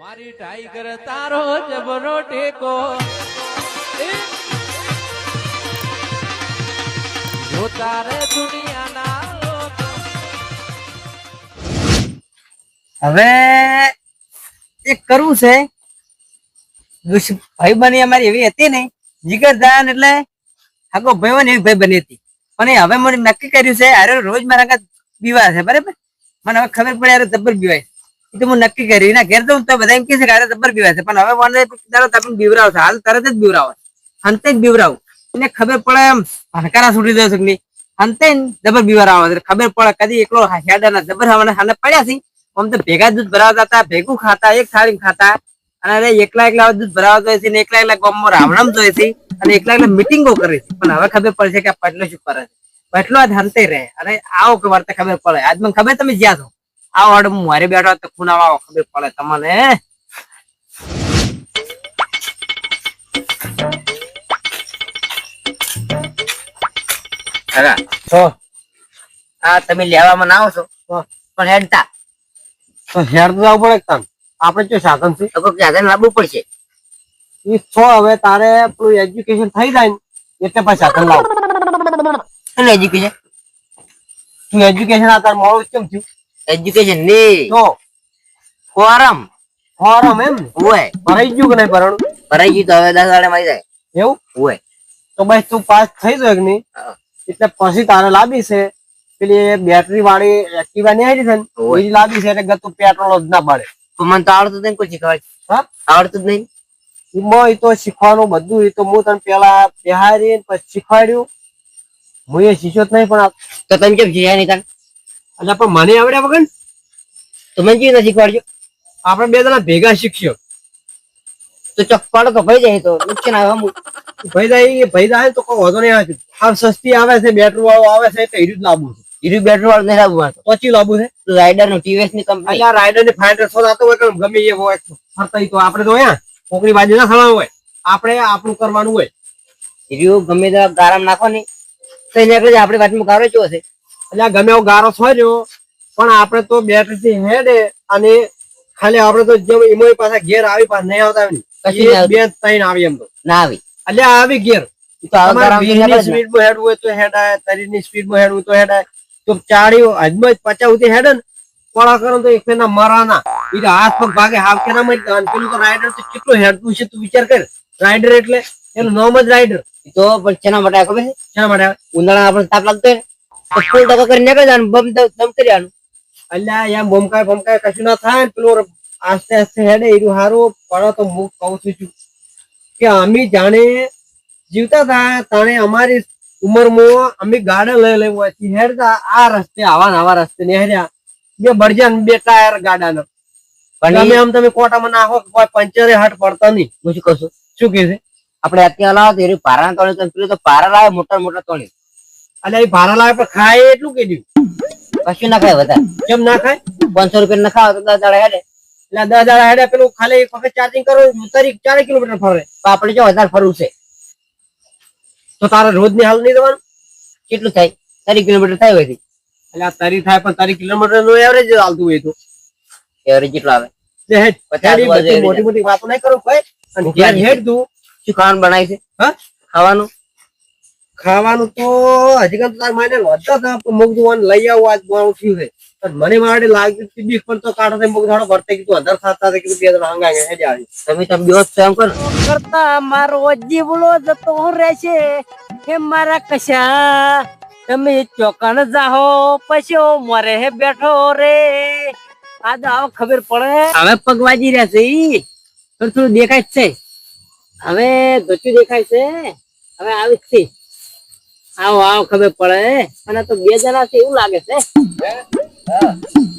મારી ટાઈગર તારો જબરો ટેકો. જો તારે દુનિયાના હવે એક કરવું છે. ભાઈ બની અમારી એવી હતી ને જીગર દાન એટલે આખો ભાઈ બની એવી ભાઈ બની હતી. પણ હવે મને નક્કી કર્યું છે અરે રોજ મારા આગળ બીવા છે, બરાબર? મને હવે ખબર પડે અરે જબ્બર બીવાય એ તો હું નક્કી કર્યું એના ઘેર તો હું તો બધા એમ કે છે કે જબર જબ્બર છે. પણ હવે મને તારો તમે બીવરાવ છે. હાલ તરત જ બીવરાવ અંતે જ બીવરાવ. એને ખબર પડે એમ હનકારા છૂટી દે શકની અંતે જબર બીવરાવો છે. ખબર પડે કદી એકલો હેડા જબર હવાને હાને પડ્યા છે. આમ તો ભેગા દૂધ ભરાવતા હતા ભેગું ખાતા, એક થાળી ખાતા. અને અરે એકલા એકલા દૂધ ભરાવતો હોય છે ને એકલા એકલા ગામમાં રાવણમ જોઈએ છે અને એકલા એકલા મિટિંગો કરે છે. પણ હવે ખબર પડે છે કે આ પટલો શું કરે છે. પટલો આજ હંતે રહે. અને આવો કે વાર્તા ખબર પડે. આજ મને ખબર તમે જ્યાં છો. આવો હાડો મારે બેઠા તો ખૂન આવો ખબર પડે તમને. કાકા તો આ તમે લેવામાં ના આવો છો પણ હેડતા. તો જવું પડે આપણે શું સાધન છે? તો સાધન લાવવું પડશે. એ છો હવે તારે પેલું એજ્યુકેશન થઈ જાય ને એટલે પછી સાધન લાવ. એજ્યુકેશન તું એજ્યુકેશન આ તાર મોડું કેમ થયું? એજ્યુકેશનની. તો ફોરમ ફોરમ એમ ઓય ભરાઈ ગયું કે નહીં ભરણું? ભરાઈ ગયું તો હવે દસ વાળે મળી જાય. એવું? ઓય તો ભાઈ તું પાસ થઈ જો કે નહીં? એટલે પછી તારે લાવી છે. પેલી બેટરી વાળી એક્ટિવા નહીં આવી છે ને લાવી છે એટલે ગતું પેટ્રોલ જ ના પડે. તો મને તો આવડતું નહીં કોઈ શીખવાડ. હા? આવડતું જ નહીં એમાં એ તો શીખવાનું બધું એ તો હું તને પેલા બિહારી પછી શીખવાડ્યું. હું એ શીખ્યો જ નહીં પણ તો તમે કેમ શીખ્યા નહીં તાન? એટલે પણ મને આવડ્યા વગર? તો મને કેવી રીતે શીખવાડજો? આપણે બે જણા ભેગા શીખ્યો. તો ચપ્પાડો તો ભાઈ જાય તો નુકસાન આવે અમુક. ભાઈ જાય ભાઈ જાય તો કોઈ વાંધો નહીં આવે. આ સસ્તી આવે છે બેટરી વાળું આવે છે તો એર્યું જ લાવવું છે. એર્યું બેટરી વાળું નહીં લાવવું તો. પછી લાવવું છે? રાઇડરનું ટીવીએસની કંપની અહીંયા રાઇડરની ફાઈટર સો થતો હોય તો ગમે એ હોય ફરતા તો આપણે તો અહીંયા કોકની બાજુ ના થવાનું હોય. આપણે આપણું કરવાનું હોય. એર્યું ગમે તે ગારામ નાખો ને તો એને આપણે આપણી વાતમાં ગારો ચો છે? એટલે આ ગમે એવો ગારો છોડ્યો પણ આપણે તો બેટરી થી હેડે અને ખાલી આપણે તો જેમ એમાં પાછા ઘેર આવી પાસે નહીં આવતા ને. એ બે ત્રણ આવી એમ તો. ના આવી? એટલે આવી ઘેર. આવા થી ને. સ્પીડમાં હેડવું હોય તો હેડાય તરીની સ્પીડમાં હેડવું તો હેડાય. તો ચાળી હજમાં જ પચાસ સુધી હેડે ને પડા કરો તો એક ફેરના મરાના ઈ હાથ પગ ભાગે હાવ કેના મરી અને પેલું તો રાઇડર તો કેટલું હેડતું છે તું વિચાર કર. રાઈડર એટલે એનું નામ જ રાઈડર તો પણ શેના માટે આવે ખબર છે? શા માટે ઉનાળા આપણે તાપ લાગતો હોય ને તો કરી નીકળી જવાનું બમ દમ કરી આનું અલ્યા એમ બોમકાય બોમકાય કશું ના થાય ને પેલું આસ્તે આસ્તે હેડે એનું હારું. પડે તો હું કહું છું છું. કે અમે જાણે જીવતા હતા તાણે અમારી ઉંમરમાં અમે ગાડા લઈ લઈ હોયથી હેડતા આ રસ્તે આવા આવા રસ્તે ને હેર્યા બે બળજ્યા ને બે ટાયર ગાડાના. પણ અમે આમ તમે કોટામાં નાખો કોઈ પંચરે હટ પડતા નહીં. હું શું કહું શું કે છે? આપણે અત્યારે લાવો તો એ પારા તોડે તો પારા લાવે મોટા મોટા તોડે. એટલે એ ભાડા લાવે પણ ખાય એટલું કે કશું ના ખાય વધારે. કેમ ના ખાય? પાંચસો રૂપિયા ના ખાવ તો દસ દાડા હેડે. એટલે દસ દાડા હેડે પેલું ખાલી એક વખત ચાર્જિંગ કરો તારી ચાર કિલોમીટર ફરે. તો આપણે જો વધારે ફરવું છે. તો તારે રોજની હાલ નહીં દેવાનું કેટલું થાય? તારી કિલોમીટર થાય હોય એટલે આ તારી થાય પણ તારી કિલોમીટરનું એવરેજ આવતું હોય તો. એવરેજ કેટલો આવે. મોટી મોટી વાતો નહીં કરો ભાઈ અને ઘેર હેડ તું. શું ખાવાનું બનાય છે? હા? ખાવાનું? ખાવાનું તો હજી કામ તાર માને વધતા હતા મગ જોવાનું લઈ આવું આજ મોડું થયું છે. મને માટે લાગ્યું કે બીક પણ તો કાઢો મગ ધાડો ભરતે કીધું અંદર ખાતા કીધું બે જણા હંગા ગયા હેડે આવી. તમે તમે દિવસ તો એમ કરો. કરતા મારો જીવડો જતો રહેશે હે મારા કશા? તમે ચોકણ જાહો પછી મરે હે બેઠો રે. આજ આવો ખબર પડે. હવે પગ વાજી રહ્યા છે ઈ. થોડું થોડું દેખાય છે. હવે ધોચું દેખાય છે. હવે આવી જ છે. આવો આવો ખબર પડે અને તો બે જણા છે એવું લાગે છે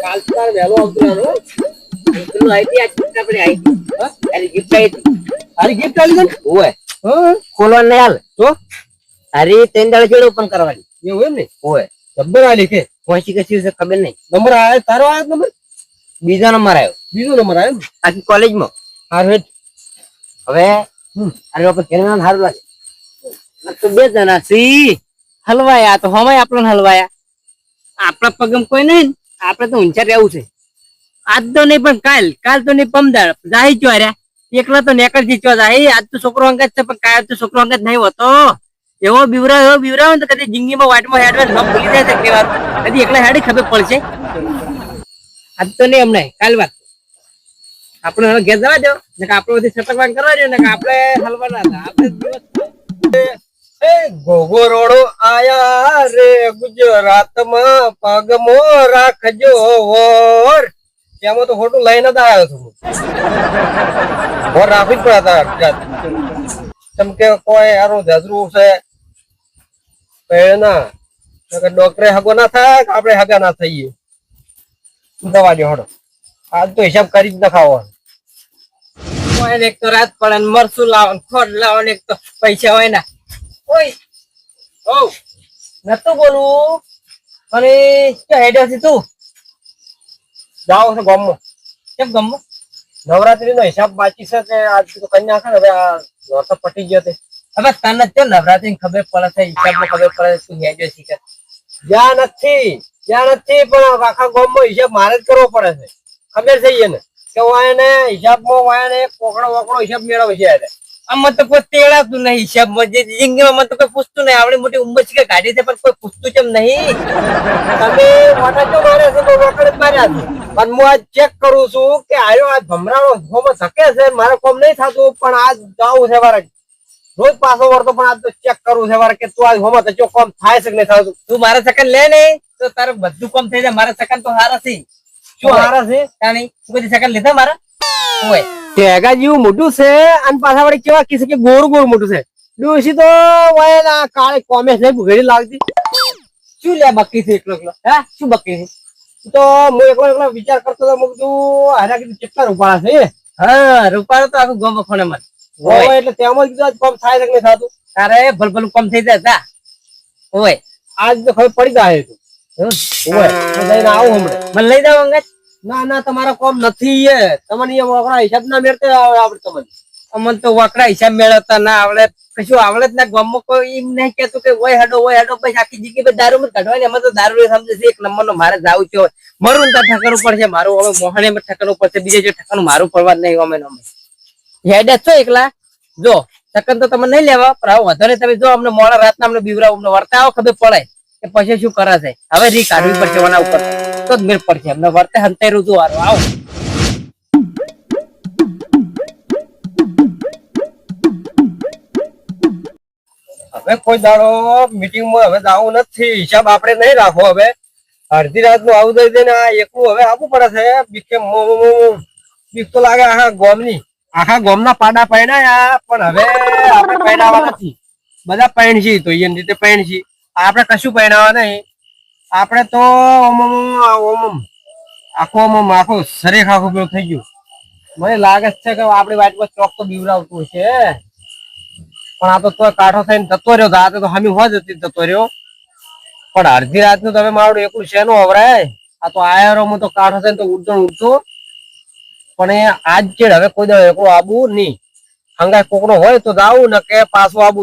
કાલ તાર વહેલો આવતો પેલું આઈટી આ ચિત્રા પડી આઈટી હા? એની gift આઈ ગિફ્ટ આવી ગઈ ઓય. હા? નહીં હાલ. તો તારી ત્રણ દાડા જોડે ઓપન કરવાની. એવું એમ ને? ઓય. જબ્બર આલી કે? પહોંચી કશી છે ખબર નહીં. નંબર આવે તારો આયો નંબર? બીજો નંબર આવ્યો બીજો નંબર આવ્યો આખી કોલેજમાં હાર હવે. અરે કેરનાર સારું લાગે. તો બે જણા સી હલવાયા તો હમાય આપણને હલવાયા. આપણા પગમ કોઈ નહીં આપણે તો ઊંચા રહેવું છે. આજ તો નહીં, પણ કાલ કાલ તો નહીં પમદાર જાહી ચોર્યા એકલા તો નેકળથી ચો જાહી. આજ તો છોકરો અંગત છે, પણ કાલ તો છોકરો અંગત નહીં હોતો. એવો બીવરા એવો બીવરા ને તો કદી જિંદગીમાં વાટમાં હેડવા ન ભૂલી જાય છે વાર. કદી એકલા હેડી ખબર પડશે. આજ તો નહીં અમને કાલ વાત. આપણે હવે ઘેર જવા દો. ને આપણે બધી સતર્કવાન કરવા દો ને આપણે હલવાના હતા. આપણે એ ગોગો રોડો આયા રે ગુજરાતમાં પગમો રાખજો વોર. એમાં તો ખોટું લઈને જ આવ્યો છું. વોર રાખવી જ પડે તાર કેમ કે કોઈ હારું જજરું છે. ના. ડોક્ટરે હગો ના થાય કે આપણે હગા ના થઈએ? દવા દો હડો. આજ તો હિસાબ કરી જ નખાવો એક તો રાત પડે મરસું લાવવાનું ખોટ લાવવાનું એક તો પૈસા હોય ના. ઓય. ઓ નતું બોલું અને ક્યાં હેડ્યો છે તું? જાઓ છે ગામમાં. કેમ ગમો નવરાત્રી નો હિસાબ બાકી છે તે આજ તો કન્યા છે ને? હવે આ નોરતા પટી ગયો તે. હવે તને તો નવરાત્રી ની ખબર પડે છે? હિસાબમાં ખબર પડે તું હેડ્યો છે કે જ્યાં નથી જ્યાં નથી પણ આખા ગામમાં હિસાબ મારે જ કરવો પડે છે. ખબર છે એને? કે વાયને હિસાબમાં વાયને કોકડો વકડો હિસાબ મેળવે છે. આમાં તો કોઈ તેડાતું નહીં હિસાબમાં જે જિંદગીમાં મને તો કોઈ પૂછતું નહીં. આવડી મોટી ઉંમર છે કે ગાડી છે પણ કોઈ પૂછતું કેમ નહીં? તમે મોટા જો મારે છે તો જ માર્યા છે. પણ હું આજ ચેક કરું છું કે આયો આ ભમરાનો ધોમાં ધકે છે. મારે કોમ નહીં થતું પણ આજ જાવું છે મારે. રોજ પાછો વળતો પણ આજ તો ચેક કરવું છે મારે કે તું આજ હોમાં તો કોમ થાય છે કે નહીં થતું. તું મારા સેકન્ડ લે ને તો તારે બધું કોમ થઈ જાય. મારા સેકન્ડ તો હારા છે. શું હારા છે? તાણી તું બધી સેકન્ડ લીધા મારા? હોય ટેગા જેવું મોટું છે અને પાછા વળી કેવા કિસે કે ગોળ ગોળ મોટું છે. ડોસી તો વાય કાળે કોમેસ નહીં ભૂગેડી લાગતી. શું લે બાકી છે એકલો એકલો? હે? શું બાકી છે? તો હું એકલો એકલો વિચાર કરતો હતો મું કીધું હારા કીધું કેટલા રૂપાળા છે હા રૂપાળો તો આખું ગમ ફોને મને હોય એટલે તેમાં કીધું કોમ થાય નહીં થતું. તારે ભલભલું કમ થઈ જાય તા હોય આજ તો ખબર પડી જાય તું? હોય હું. આવું હમણાં. મને લઈ જાવ અંગત. ના ના, તમારા કોમ નથી એ. તમને એ વકડા હિસાબ ના મેળતે આવડે તમને. અમને તો વાકડા હિસાબ મેળવતા ના આવડે. કશું આવડે જ ના, ગામમાં કોઈ એમ નહીં કેતું કે ઓય હડો ઓય હડો પછી આખી પછી દારૂ માં કાઢવાની અમે તો દારૂ સમજે છે, એક નંબર નો મારે જાવું છે મરું તો ઠકરવું પડશે, મારું હવે મોહણે માં ઠકરવું પડશે. બીજે જે ઠકાનું મારું પડવા નહીં અમે ને અમે. હેડે છો એકલા. જો ઠકન તો તમે નહીં લેવા, પણ હવે વધારે તમે જો અમને મોડા રાતના અમને બીવરા અમને વર્તા આવો ખબર પડે કે પછી શું કરાશે. હવે રી કાઢવી પડશે, ઓના ઉપર. તો જ મેળ પડશે અમને વર્તે હંતાઈ તું હારું આવો. હવે કોઈ દાડો મીટિંગમાં હવે આવું નથી. હિસાબ આપણે નહીં રાખવો હવે. અડધી રાતનું આવું દઈ દે ને આ એકલું હવે આપવું પડે છે. બીકે બીક તો લાગે આખા ગોમની. આખા ગોમના પાડા પહેણાયા પણ હવે આપણે પહેરાવા નથી. બધા પહેણશી તો એની રીતે પહેણશી આપણે કશું પહેરાવા નહીં. આપણે તો ઓમ ઓમ આખો ઓમ શરીર આખું પેલું થઈ ગયું. મને લાગે છે કે આપણી વાતમાં ચોક તો બીવડાવતું છે પણ આ તો કાઠો થઈને જતો રહ્યો. તો આ તો હમી હોજ હતી જતો રહ્યો. પણ અડધી રાતનું તમે મારું એકલું નો અવરાય? આ તો આયરો હું તો કાઠો થઈને તો ઉડતો ઉડતો. પણ એ આજ ચેડ હવે કોઈ દાડો એકલું આબુ નહીં. હંગાય કોકનો હોય તો જાવું ને કે પાછું આબુ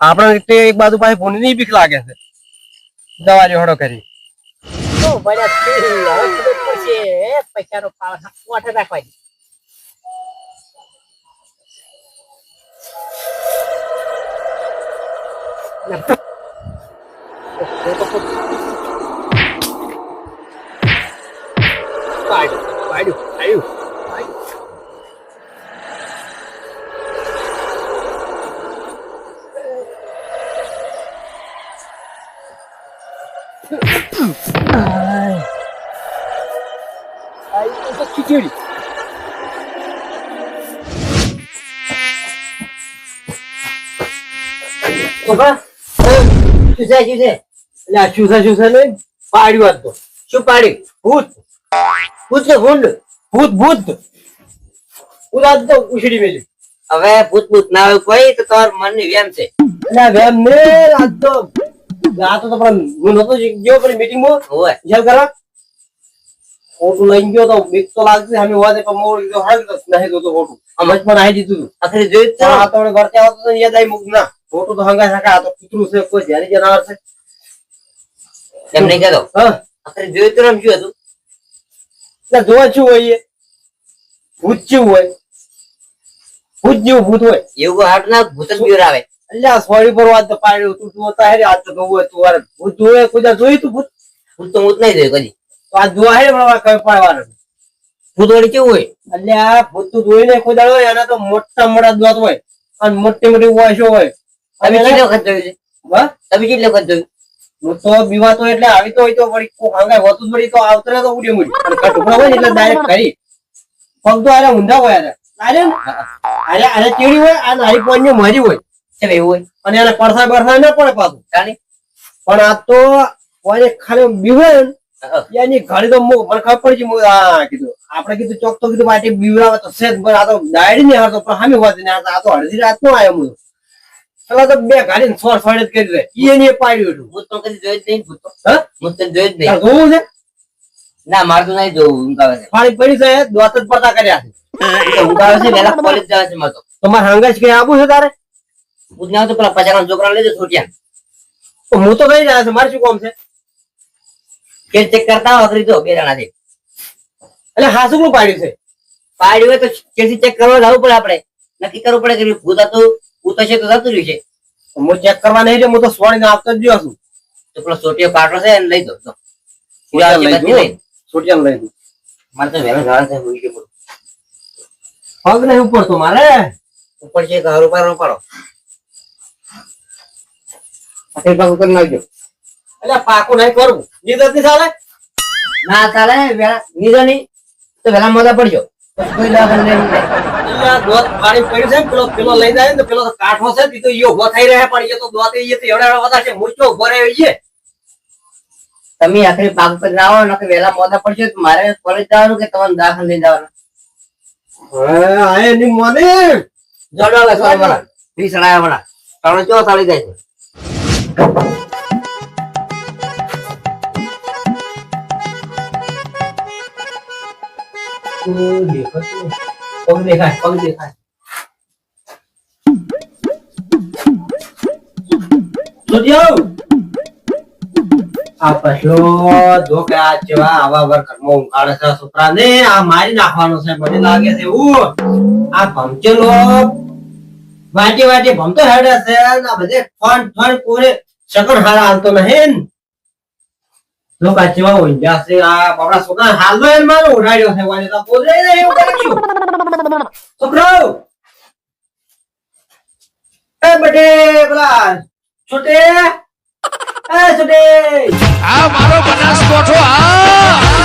આપણે રીતે એક બાજુ પાસે ફોનની બીક લાગે છે. જવા જોડો કરી. તો બધા છે, હવે ખબર પડશે એ પૈસાનો પાવર મોઢે રાખવાની પાડ્યું પાડ્યું પાડ્યું. શું છે એટલે આ શું છે શું છે નહીં પાડ્યું આજ તો. શું પાડ્યું ભૂત. ભૂત કે ભૂંડ. ભૂત ભૂત. ભૂત આજ તો ઉછળી મેલી હવે ભૂત ભૂત ના આવે કોઈ તો તાર મનની વેમ છે. એટલે વેમ ને આજ તો આ તો પણ હું નતો ગયો પેલી મીટિંગમાં હોય. વિચાર કરો? ખોટું લઈ ગયો તો બીક તો લાગતી અમે હોવા પણ મોડ ગયો નહીં તો ખોટું. આમ જ પણ આવી દીધું. આખરે જોયું આ તો ઘરથી આવતો યાદ આવી મૂક ના. ખોટું તો હંગાય આ તો કૂતરું છે કોઈ ઝેરી જનાવર છે. એમ નહીં કહેતો? હા. આખરે જોયું તો એમ શું હતું? એટલે જોવા શું હોય એ? ભૂત જેવું હોય. ભૂત જેવું ભૂત હોય. એવું હાટ ના ભૂત જ બીવરાવે? અલ્યા સોરી પર વાત પાડ્યું તું તું હતા હેરે આજ તો કહું તું વાર ભૂત જોયે કોઈ જોયું તું ભૂત? ભૂત તો હું નહીં જોયું કદી. તો આ જોવા હે પણ કઈ પાડવાનું ભૂત વળી કેવું હોય? અલ્યા ભૂત તું જોઈને કોઈ દાડો એના તો મોટા મોટા દોત હોય. અને મોટી મોટી વાસો હોય. તમે કેટલી વખત જોયું છે? તમે કેટલી વખત જોયું હું તો બીવાતો એટલે આવી તો હોય તો વળી હંગાય હોતું જ તો આવતરે તો ઉડી મુડી અને હોય એટલે ડાયરેક્ટ કરી. પગ તો આરે ઊંધા હોય આરે આરે ને? આરે આરે ચીડી હોય? આ નારી પોઈન્ટ મારી હોય. કેમ એવું હોય? અને એને પડસા બરસા ના પડે પાછું. જાણી પણ આ તો કોઈને ખાલી બીવે ને. એની ઘડી તો મને ખબર પડી છે કીધું. આપણે કીધું ચોક તો કીધું માટી બીવરાવે તો છે જ પણ આ તો ડાયરી ને હારતો પણ હામી ને આ તો અડધી રાત નો આવ્યો હું પેલા તો બે ગાડી સોર સોડ કરી દે. ઈ એને પાડ્યું હતું. ભૂત તો કદી જોઈ જ નહીં ભૂત ભૂત તો જોઈ જ નહીં. જોવું છે? ના મારે તો નહીં જોવું ઊંઘાવે છે. પાણી પડી જાય દોત જ પડતા કર્યા છે. ઊંઘાવે છે વહેલા કોલેજ જવા છે મારે તો. તમારે હાંગા છે કે આવું છે તારે? ભૂત ના તો પેલા પચાસ છોકરા લઈ જજો છોટિયા તો હું તો કઈ રહ્યા છે મારે શું કામ છે? કે ચેક કરતા અઘરી જો બે છે. એટલે હાસુકનું પાડ્યું છે? પાડ્યું હોય તો કેસી ચેક કરવા જવું પડે આપણે. નક્કી કરવું પડે કે ભૂત હતું ભૂત હશે તો જતું રહ્યું છે. હું ચેક કરવા નહીં હું તો સોળી આપતો જ છું. તો પેલો ચોટીયો પાટલો છે એને લઈ દો તો. સોટિયા લઈ દઉં. મારે તો વહેલા જવાનું છે ભૂલી ગયો પગ નહીં ઉપર તો મારે. ઉપર છે ઘર ઉપર ઉપાડો પટેલ પાક ઉપર નાખજો. એટલે પાકું નહીં કરવું. નીદરથી ચાલે? ના ચાલે વેલા નીદર નહીં. તો વેલા મોડા પડજો જાય. ને પેલો પેલો લઈ જાય ને પેલો કાઠો છે ઊભો થઈ રહ્યા પણ એ તો દોત એ તો એવડા એવડા છે મૂછો ઊભો રહે ઈ તમે આખરી પાક પર ના આવો વહેલા મોડા પડશે મારે કોલેજ જવાનું કે તમારે દાખલ લઈ જવાનું? હે આય એની મોને જોડો હવે સોળ વાળા ત્રીસ વાળા ત્રણ ચો સાડી જાય પગ દેખાય પગ દેખાય આ પછલો જો આ મારી નાખવાનો છે મને લાગે છે આ ભમચેલો વાટી વાટી ભમતો હેડે છે આ બધે ફણ ફણ કોરે સગણ હારા હાલતો નહીં. આ જેવા ઊંઘ્યા છે, આ બાપડા છોકરા હાલનો એને મારો ઉડાડ્યો છે વાળી તો બોલે ને એવું કર્યું છોકરો! એ બટે, પેલા છોટે, એ છોટે. આ મારો બનાસકોઠો આ